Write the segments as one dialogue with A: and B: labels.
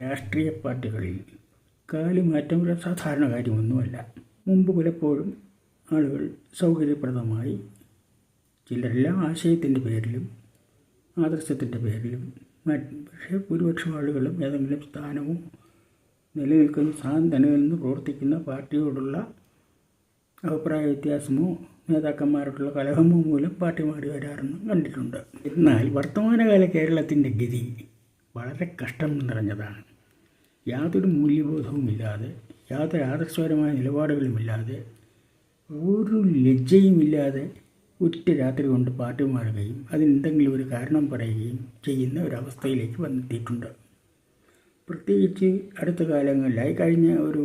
A: രാഷ്ട്രീയ പാർട്ടികളിൽ കാലുമാറ്റം സാധാരണ കാര്യമൊന്നുമല്ല. മുമ്പ് പലപ്പോഴും ആളുകൾ സൗകര്യപ്രദമായി ചിലരെല്ലാം ആശയത്തിന്റെ പേരിലും ആദർശത്തിന്റെ പേരിലും പക്ഷേ ഭൂരിപക്ഷം ആളുകളും ഏതെങ്കിലും സ്ഥാനവും നിലനിൽക്കുന്ന സ്ഥാനം നിലനിന്ന് പ്രവർത്തിക്കുന്ന പാർട്ടിയോടുള്ള അഭിപ്രായ വ്യത്യാസമോ നേതാക്കന്മാരോടുള്ള കലഹമോ മൂലം പാർട്ടി മാറി വരാറെന്നും കണ്ടിട്ടുണ്ട്. എന്നാൽ വർത്തമാനകാല കേരളത്തിന്റെ ഗതി വളരെ കഷ്ടം നിറഞ്ഞതാണ്. യാതൊരു മൂല്യബോധവുമില്ലാതെ യാതൊരു ആദർശപരമായ നിലപാടുകളുമില്ലാതെ ഒരു ലജ്ജയുമില്ലാതെ ഒറ്റ രാത്രി കൊണ്ട് പാട്ട് മാറുകയും അതിനെന്തെങ്കിലും ഒരു കാരണം പറയുകയും ചെയ്യുന്ന ഒരവസ്ഥയിലേക്ക് വന്നെത്തിയിട്ടുണ്ട്. പ്രത്യേകിച്ച് അടുത്ത കാലങ്ങളിലായി കഴിഞ്ഞ ഒരു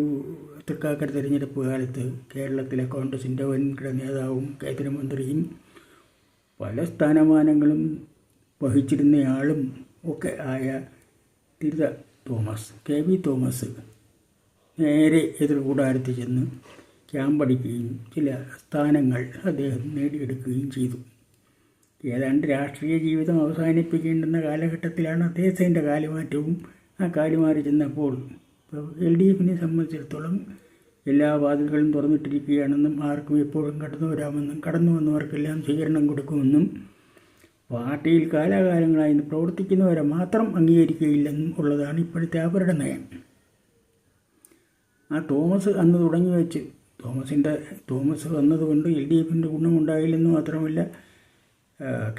A: തൃക്കാക്കര തിരഞ്ഞെടുപ്പ് കാലത്ത് കേരളത്തിലെ കോൺഗ്രസിന്റെ വൻകിട നേതാവും കേന്ദ്രമന്ത്രിയും പല സ്ഥാനമാനങ്ങളും വഹിച്ചിരുന്നയാളും ഒക്കെ ആയ തിരുത തോമസ് കെ വി തോമസ് നേരെ എതിർ കൂടാരത്തിൽ ചെന്ന് ക്യാമ്പടിക്കുകയും ചില സ്ഥാനങ്ങൾ അദ്ദേഹം നേടിയെടുക്കുകയും ചെയ്തു. ഏതാണ്ട് രാഷ്ട്രീയ ജീവിതം അവസാനിപ്പിക്കേണ്ടുന്ന കാലഘട്ടത്തിലാണ് അദ്ദേഹത്തിന്റെ കാലുമാറ്റവും ആ കാലുമാറി ചെന്നപ്പോൾ എൽ ഡി എഫിനെ സംബന്ധിച്ചിടത്തോളം എല്ലാ വാതിലുകളും തുറന്നിട്ടിരിക്കുകയാണെന്നും ആർക്കും എപ്പോഴും കടന്നു വരാമെന്നും കടന്നു വന്നവർക്കെല്ലാം സ്വീകരണം കൊടുക്കുമെന്നും പാർട്ടിയിൽ കാലാകാലങ്ങളായി പ്രവർത്തിക്കുന്നവരെ മാത്രം അംഗീകരിക്കുകയില്ലെന്നും ഉള്ളതാണ് ഇപ്പോഴത്തെ അവരുടെ നയം. ആ തോമസ് അന്ന് തുടങ്ങി വെച്ച് തോമസിന്റെ തോമസ് വന്നതുകൊണ്ട് എൽ ഡി എഫിന്റെ ഗുണമുണ്ടായില്ലെന്ന് മാത്രമല്ല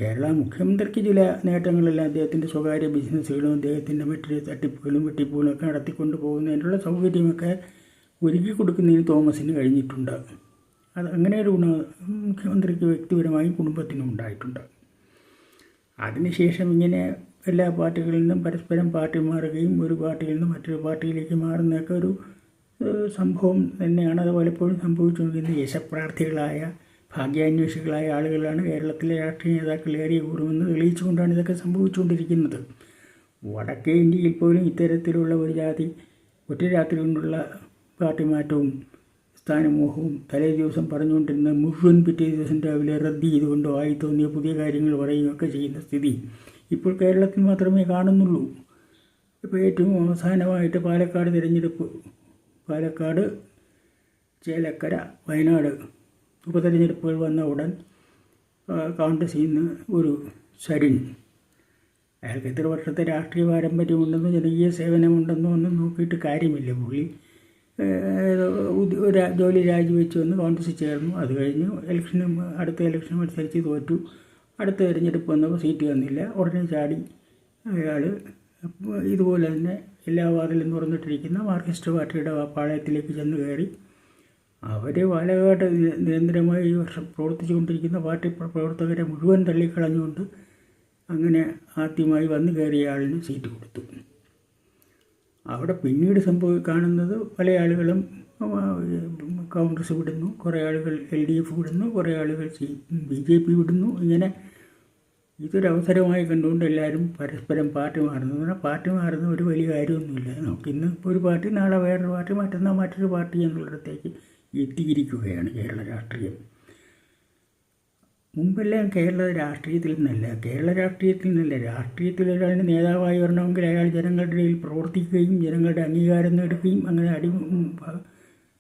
A: കേരള മുഖ്യമന്ത്രിക്ക് ചില നേട്ടങ്ങളെല്ലാം അദ്ദേഹത്തിന്റെ സ്വകാര്യ ബിസിനസ്സുകളും അദ്ദേഹത്തിന്റെ മറ്റു തട്ടിപ്പുകളും വെട്ടിപ്പുകളും ഒക്കെ നടത്തിക്കൊണ്ട് പോകുന്നതിനുള്ള സൗകര്യമൊക്കെ ഒരുക്കി കൊടുക്കുന്നതിന് തോമസിന് കഴിഞ്ഞിട്ടുണ്ട്. അത് അങ്ങനെ ഒരു ഗുണം മുഖ്യമന്ത്രിക്ക് വ്യക്തിപരമായും കുടുംബത്തിനും ഉണ്ടായിട്ടുണ്ട്. അതിനുശേഷം ഇങ്ങനെ എല്ലാ പാർട്ടികളിൽ നിന്നും പരസ്പരം പാർട്ടി മാറുകയും ഒരു പാർട്ടിയിൽ നിന്നും മറ്റൊരു പാർട്ടിയിലേക്ക് മാറുന്നതൊക്കെ ഒരു സംഭവം തന്നെയാണ്. അത് പലപ്പോഴും സംഭവിച്ചുകൊണ്ടിരിക്കുന്നത്. യശപ്രാർത്ഥികളായ ഭാഗ്യാന്വേഷികളായ ആളുകളാണ് കേരളത്തിലെ രാഷ്ട്രീയ നേതാക്കൾ ഏറിയ കൂറുമെന്ന് തെളിയിച്ചുകൊണ്ടാണ് ഇതൊക്കെ സംഭവിച്ചുകൊണ്ടിരിക്കുന്നത്. വടക്കേ ഇന്ത്യയിൽ പോലും ഇത്തരത്തിലുള്ള ഒരു ജാതി ഒറ്റ രാത്രി കൊണ്ടുള്ള പാർട്ടി മാറ്റവും സ്ഥാനമോഹവും തലേ ദിവസം പറഞ്ഞുകൊണ്ടിരുന്ന മുഴുവൻ പിറ്റേ ദിവസം രാവിലെ റദ്ദ് ചെയ്തുകൊണ്ടോ ആയി തോന്നിയ പുതിയ കാര്യങ്ങൾ പറയുകയൊക്കെ ചെയ്യുന്ന സ്ഥിതി ഇപ്പോൾ കേരളത്തിൽ മാത്രമേ കാണുന്നുള്ളൂ. ഇപ്പോൾ ഏറ്റവും അവസാനമായിട്ട് പാലക്കാട് തിരഞ്ഞെടുപ്പ് പാലക്കാട് ചേലക്കര വയനാട് ഉപതെരഞ്ഞെടുപ്പുകൾ വന്ന ഉടൻ കോൺഗ്രസ് ചെയ്യുന്ന ഒരു സരിൻ അയാൾക്ക് എത്ര വർഷത്തെ രാഷ്ട്രീയ പാരമ്പര്യമുണ്ടെന്നോ ജനകീയ സേവനമുണ്ടെന്നോ ഒന്നും നോക്കിയിട്ട് കാര്യമില്ല. പുള്ളി ഒരു ജോലി രാജിവെച്ച് വന്ന് കോൺഗ്രസ്സിൽ ചേർന്നു അത് കഴിഞ്ഞ്. ഇലക്ഷന് അടുത്ത ഇലക്ഷൻ മത്സരിച്ച് തോറ്റു. അടുത്ത തിരഞ്ഞെടുപ്പ് വന്നപ്പോൾ സീറ്റ് വന്നില്ല. ഉടനെ ചാടി അയാൾ ഇതുപോലെ തന്നെ എല്ലാ വാർഡിലും തുറന്നിട്ടിരിക്കുന്ന മാർക്സിസ്റ്റ് പാർട്ടിയുടെ പാളയത്തിലേക്ക് ചെന്ന് കയറി. അവർ വാലകാട്ട് നിരന്തരമായി ഈ വർഷം പ്രവർത്തിച്ചുകൊണ്ടിരിക്കുന്ന പാർട്ടി പ്രവർത്തകരെ മുഴുവൻ തള്ളിക്കളഞ്ഞുകൊണ്ട് അങ്ങനെ ആദ്യമായി വന്നു കയറിയ ആളിന് സീറ്റ് കൊടുത്തു. അവിടെ പിന്നീട് സംഭവി കാണുന്നത് പല ആളുകളും കോൺഗ്രസ് വിടുന്നു കുറേ ആളുകൾ എൽ ഡി എഫ് വിടുന്നു കുറേ ആളുകൾ ബി ജെ പി വിടുന്നു. ഇങ്ങനെ ഇതൊരവസരമായി കണ്ടുകൊണ്ട് എല്ലാവരും പരസ്പരം പാർട്ടി മാറുന്നു. പറഞ്ഞാൽ പാർട്ടി മാറുന്ന ഒരു വലിയ കാര്യമൊന്നുമില്ല. നമുക്ക് ഇന്ന് ഒരു പാർട്ടി നാളെ വേറൊരു പാർട്ടി മറ്റന്നാൾ മറ്റൊരു പാർട്ടി എന്നുള്ളിടത്തേക്ക് എത്തിയിരിക്കുകയാണ് കേരള രാഷ്ട്രീയം. മുമ്പെല്ലാം കേരള രാഷ്ട്രീയത്തിൽ നിന്നല്ല കേരള രാഷ്ട്രീയത്തിൽ നിന്നല്ല. രാഷ്ട്രീയത്തിൽ ഒരാളിന് നേതാവായി വരണമെങ്കിൽ അയാൾ ജനങ്ങളുടെ ഇടയിൽ പ്രവർത്തിക്കുകയും ജനങ്ങളുടെ അംഗീകാരം നേടുകയും അങ്ങനെ അടി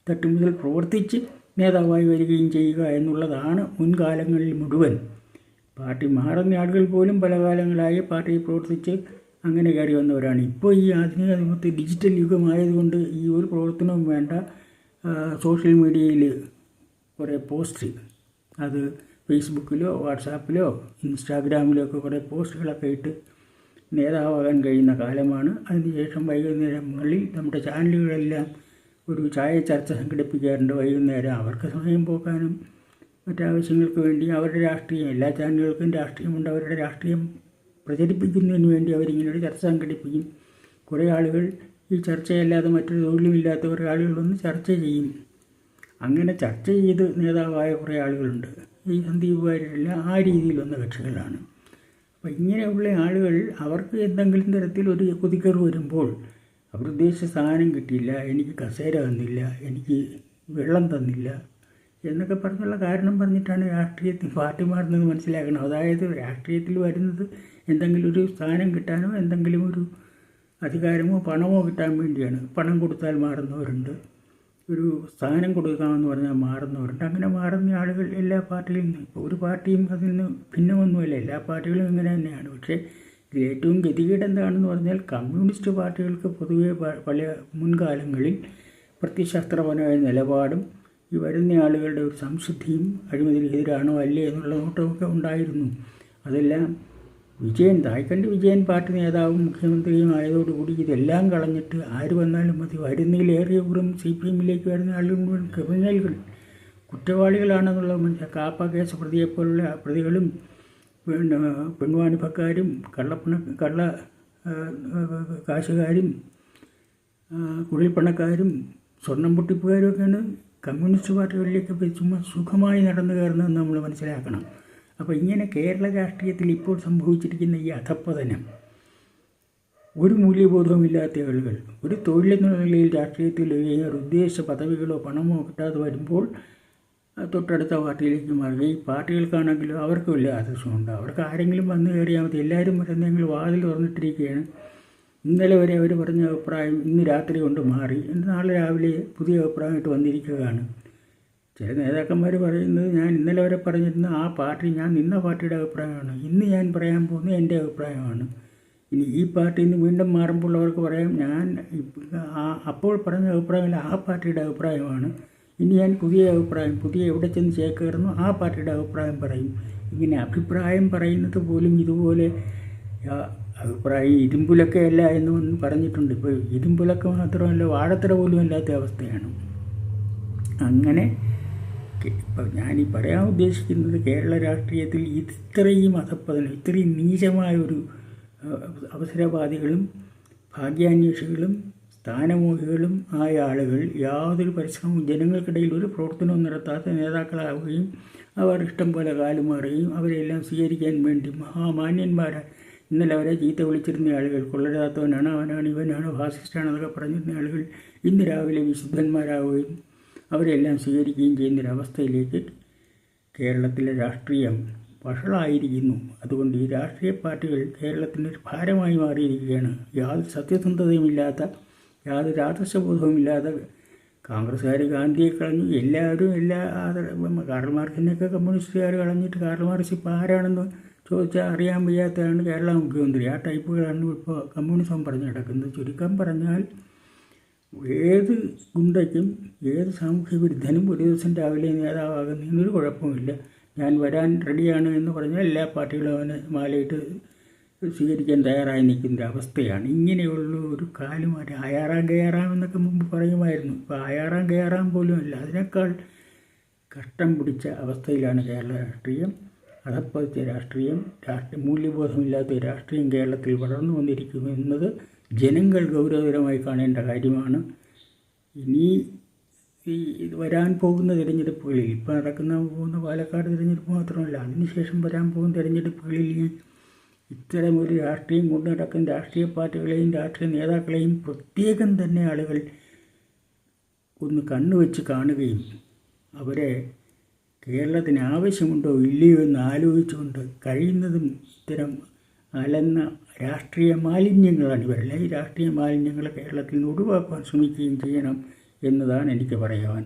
A: തട്ടു മുതൽ പ്രവർത്തിച്ച് നേതാവായി വരികയും ചെയ്യുക എന്നുള്ളതാണ് മുൻകാലങ്ങളിൽ മുഴുവൻ. പാർട്ടി മാറുന്ന ആളുകൾ പോലും പല കാലങ്ങളായി പാർട്ടിയിൽ പ്രവർത്തിച്ച് അങ്ങനെ കയറി വന്നവരാണ്. ഇപ്പോൾ ഈ ആധുനിക ലോകത്ത് ഡിജിറ്റൽ യുഗമായതുകൊണ്ട് ഈ ഒരു പ്രവർത്തനവും വേണ്ട സോഷ്യൽ മീഡിയയിൽ കുറേ പോസ്റ്റ് അത് ഫേസ്ബുക്കിലോ വാട്സാപ്പിലോ ഇൻസ്റ്റാഗ്രാമിലോ ഒക്കെ കുറേ പോസ്റ്റുകളൊക്കെ ഇട്ട് നേതാവാകാൻ കഴിയുന്ന കാലമാണ്. അതിനുശേഷം വൈകുന്നേരങ്ങളിൽ നമ്മുടെ ചാനലുകളെല്ലാം ഒരു ചായ ചർച്ച സംഘടിപ്പിക്കാറുണ്ട്. വൈകുന്നേരം അവർക്ക് സമയം പോക്കാനും മറ്റാവശ്യങ്ങൾക്ക് വേണ്ടി അവരുടെ രാഷ്ട്രീയം എല്ലാ ചാനലുകൾക്കും രാഷ്ട്രീയമുണ്ട്. അവരുടെ രാഷ്ട്രീയം പ്രചരിപ്പിക്കുന്നതിന് വേണ്ടി അവരിങ്ങനെ ഒരു ചർച്ച സംഘടിപ്പിക്കും. കുറേ ആളുകൾ ഈ ചർച്ചയല്ലാതെ മറ്റൊരു തൊഴിലുമില്ലാത്ത കുറേ ആളുകൾ ചർച്ച ചെയ്യും. അങ്ങനെ ചർച്ച ചെയ്ത് നേതാവായ കുറേ ആളുകളുണ്ട്. ഈ സന്ദീപ് വാര്യരെല്ലാം ആ രീതിയിൽ വന്ന കക്ഷികളാണ്. അപ്പോൾ ഇങ്ങനെയുള്ള ആളുകൾ അവർക്ക് എന്തെങ്കിലും തരത്തിൽ ഒരു കുതിക്കറ് വരുമ്പോൾ അവരുദ്ദേശിച്ച സാധനം കിട്ടിയില്ല എനിക്ക് കസേര തന്നില്ല എനിക്ക് വെള്ളം തന്നില്ല എന്നൊക്കെ പറഞ്ഞുള്ള കാരണം പറഞ്ഞിട്ടാണ് രാഷ്ട്രീയത്തിൽ പാർട്ടി മാറുന്നത് മനസ്സിലാക്കണം. അതായത് രാഷ്ട്രീയത്തിൽ വരുന്നത് എന്തെങ്കിലും ഒരു സ്ഥാനം കിട്ടാനോ എന്തെങ്കിലും ഒരു അധികാരമോ പണമോ കിട്ടാൻ വേണ്ടിയാണ്. പണം കൊടുത്താൽ മാറുന്നവരുണ്ട്. ഒരു സ്ഥാനം കൊടുക്കാമെന്ന് പറഞ്ഞാൽ മാറുന്നവരുണ്ട്. അങ്ങനെ മാറുന്ന ആളുകൾ എല്ലാ പാർട്ടിയിലും ഇപ്പോൾ ഒരു പാർട്ടിയും അതിൽ നിന്ന് ഭിന്നമൊന്നുമല്ല. എല്ലാ പാർട്ടികളും ഇങ്ങനെ തന്നെയാണ്. പക്ഷേ ഏറ്റവും ഗതികേട് എന്താണെന്ന് പറഞ്ഞാൽ കമ്മ്യൂണിസ്റ്റ് പാർട്ടികൾക്ക് പൊതുവെ പല മുൻകാലങ്ങളിൽ പ്രത്യശാസ്ത്രപരമായ നിലപാടും ഈ വരുന്ന ആളുകളുടെ ഒരു സംശുദ്ധിയും അഴിമതിക്കെതിരാണോ അല്ലേ എന്നുള്ള നോട്ടമൊക്കെ ഉണ്ടായിരുന്നു. അതെല്ലാം വിജയൻ തായ്ക്കണ്ടി വിജയൻ പാർട്ടി നേതാവും മുഖ്യമന്ത്രിയും ആയതോടുകൂടി ഇതെല്ലാം കളഞ്ഞിട്ട് ആര് വന്നാലും മതി. വരുന്നതിലേറെ പൂർവം സി പി എമ്മിലേക്ക് വരുന്ന ആളുകൾ മുഴുവൻ ക്രിമിനലുകൾ കുറ്റവാളികളാണെന്നുള്ള മനുഷ്യ കാപ്പ കേസ് പ്രതിയെപ്പോലുള്ള പ്രതികളും പിന്നെ പെൺവാണിഭക്കാരും കള്ളപ്പണ കള്ള കാശുകാരും കുടിൽപ്പണക്കാരും സ്വർണം പൊട്ടിപ്പുകാരും ഒക്കെയാണ് കമ്മ്യൂണിസ്റ്റ് പാർട്ടികളിലേക്ക് ചുമ്മാ സുഖമായി നടന്നു കയറുന്നതെന്ന് നമ്മൾ മനസ്സിലാക്കണം. അപ്പോൾ ഇങ്ങനെ കേരള രാഷ്ട്രീയത്തിൽ ഇപ്പോൾ സംഭവിച്ചിരിക്കുന്ന ഈ അധപ്പതനം ഒരു മൂല്യബോധവുമില്ലാത്ത ആളുകൾ ഒരു തൊഴിലെന്ന നിലയിൽ രാഷ്ട്രീയത്തിൽ ഉദ്ദേശ പദവികളോ പണമോ കിട്ടാതെ വരുമ്പോൾ തൊട്ടടുത്ത പാർട്ടിയിലേക്ക് മാറുക ഈ പാർട്ടികൾക്കാണെങ്കിലും അവർക്കും വലിയ ആദർശമുണ്ട്. അവർക്ക് ആരെങ്കിലും വന്നു കയറിയാൽ മതി. എല്ലാവരും വരുന്നെങ്കിൽ വാതിൽ തുറന്നിട്ടിരിക്കുകയാണ്. ഇന്നലെ വരെ അവർ പറഞ്ഞ അഭിപ്രായം ഇന്ന് രാത്രി കൊണ്ട് മാറി. നാളെ രാവിലെ പുതിയ അഭിപ്രായമായിട്ട് വന്നിരിക്കുകയാണ്. ചില നേതാക്കന്മാർ പറയുന്നത് ഞാൻ ഇന്നലെ വരെ പറഞ്ഞിരുന്ന ആ പാർട്ടി ഞാൻ നിന്ന പാർട്ടിയുടെ അഭിപ്രായമാണ്. ഇന്ന് ഞാൻ പറയാൻ പോകുന്നത് എന്റെ അഭിപ്രായമാണ്. ഇനി ഈ പാർട്ടിയിൽ നിന്ന് വീണ്ടും മാറുമ്പോൾ അവർക്ക് പറയാം ഞാൻ അപ്പോൾ പറഞ്ഞ അഭിപ്രായമല്ല ആ പാർട്ടിയുടെ അഭിപ്രായമാണ്. ഇനി ഞാൻ പുതിയ അഭിപ്രായം പുതിയ എവിടെ ചെന്ന് ചേക്കേറുന്നു ആ പാർട്ടിയുടെ അഭിപ്രായം പറയും. ഇങ്ങനെ അഭിപ്രായം പറയുന്നത് പോലും ഇതുപോലെ അഭിപ്രായം ഇരുമ്പുലൊക്കെ അല്ല എന്ന് പറഞ്ഞിട്ടുണ്ട്. ഇപ്പോൾ ഇരുമ്പുലൊക്കെ മാത്രമല്ല വാഴത്തര പോലും അല്ലാത്ത അവസ്ഥയാണ്. അങ്ങനെ ഇപ്പം ഈ പറയാൻ ഉദ്ദേശിക്കുന്നത് കേരള രാഷ്ട്രീയത്തിൽ ഇത്രയും അധപ്പതനം ഇത്രയും നീചമായ ഒരു അവസരവാദികളും ഭാഗ്യാന്വേഷികളും സ്ഥാനമോഹികളും ആയ ആളുകൾ യാതൊരു പരിശ്രമവും ജനങ്ങൾക്കിടയിൽ ഒരു പ്രവർത്തനവും നടത്താത്ത നേതാക്കളാവുകയും അവർ ഇഷ്ടം പോലെ കാലുമാറുകയും അവരെല്ലാം സ്വീകരിക്കാൻ വേണ്ടി മഹാമാന്യന്മാരെ ഇന്നലെ അവരെ ചീത്ത വിളിച്ചിരുന്ന ആളുകൾ കൊള്ളരാത്തവനാണ് അവനാണ് ഇവനാണ് ഫാസിസ്റ്റാണ് എന്നൊക്കെ പറഞ്ഞിരുന്ന ആളുകൾ ഇന്ന് രാവിലെ വിശുദ്ധന്മാരാവുകയും അവരെല്ലാം സ്വീകരിക്കുകയും ചെയ്യുന്നൊരവസ്ഥയിലേക്ക് കേരളത്തിലെ രാഷ്ട്രീയം വഷളായിരിക്കുന്നു. അതുകൊണ്ട് ഈ രാഷ്ട്രീയ പാർട്ടികൾ കേരളത്തിന്റെ ഭാരമായി മാറിയിരിക്കുകയാണ്. യാതൊരു സത്യസന്ധതയുമില്ലാത്ത യാതൊരു ആദർശബോധവുമില്ലാത്ത കോൺഗ്രസ്സുകാർ ഗാന്ധിയെ കളഞ്ഞു. എല്ലാവരും എല്ലാ ആദര കാർൾ മാർക്സിനെയൊക്കെ കമ്മ്യൂണിസ്റ്റുകാർ കളഞ്ഞിട്ട് കാർൾ ഇപ്പോൾ ആരാണെന്ന് ചോദിച്ചാൽ അറിയാൻ വയ്യാത്തതാണ് കേരള മുഖ്യമന്ത്രി. ആ ടൈപ്പുകളാണ് ഇപ്പോൾ കമ്മ്യൂണിസം പറഞ്ഞു കിടക്കുന്നത് ചുരുക്കം പറഞ്ഞാൽ ഏത് ഗുണ്ടയ്ക്കും ഏത് സാമൂഹ്യ വിരുദ്ധനും ഒരു ദിവസം രാവിലെ നേതാവാകുന്നതിനൊരു കുഴപ്പമില്ല ഞാൻ വരാൻ റെഡിയാണ് എന്ന് പറഞ്ഞാൽ എല്ലാ പാർട്ടികളും അവനെ മാലയിട്ട് സ്വീകരിക്കാൻ തയ്യാറായി നിൽക്കുന്ന അവസ്ഥയാണ്. ഇങ്ങനെയുള്ള ഒരു കാലം ഒരു ആയാറാം കയറാം എന്നൊക്കെ മുമ്പ് പറയുമായിരുന്നു. ഇപ്പോൾ ആയാറാം കയറാൻ പോലും അല്ല അതിനേക്കാൾ കഷ്ടം പിടിച്ച അവസ്ഥയിലാണ് കേരള രാഷ്ട്രീയം. അധപ്പതിച്ച രാഷ്ട്രീയം രാഷ്ട്രീയ മൂല്യബോധമില്ലാത്ത രാഷ്ട്രീയം കേരളത്തിൽ വളർന്നു വന്നിരിക്കുന്നു എന്നത് ജനങ്ങൾ ഗൗരവതരമായി കാണേണ്ട കാര്യമാണ്. ഇനി ഈ വരാൻ പോകുന്ന തിരഞ്ഞെടുപ്പുകളിൽ ഇപ്പോൾ നടക്കുന്ന പോകുന്ന പാലക്കാട് തിരഞ്ഞെടുപ്പ് മാത്രമല്ല അതിനുശേഷം വരാൻ പോകുന്ന തിരഞ്ഞെടുപ്പുകളിൽ ഇത്തരമൊരു രാഷ്ട്രീയം കൊണ്ട് നടക്കുന്ന രാഷ്ട്രീയ പാർട്ടികളെയും രാഷ്ട്രീയ നേതാക്കളെയും പ്രത്യേകം തന്നെ ആളുകൾ ഒന്ന് കണ്ണുവെച്ച് കാണുകയും അവരെ കേരളത്തിന് ആവശ്യമുണ്ടോ ഇല്ലയോ എന്ന് ആലോചിച്ചുകൊണ്ട് കഴിയുന്നതും ഇത്തരം അലന്ന രാഷ്ട്രീയ മാലിന്യങ്ങളാണ് ഇവരെല്ലാം ഈ രാഷ്ട്രീയ മാലിന്യങ്ങൾ കേരളത്തിൽ നിന്ന് ഒഴിവാക്കാൻ ശ്രമിക്കുകയും ചെയ്യണം എന്നതാണ് എനിക്ക് പറയുവാൻ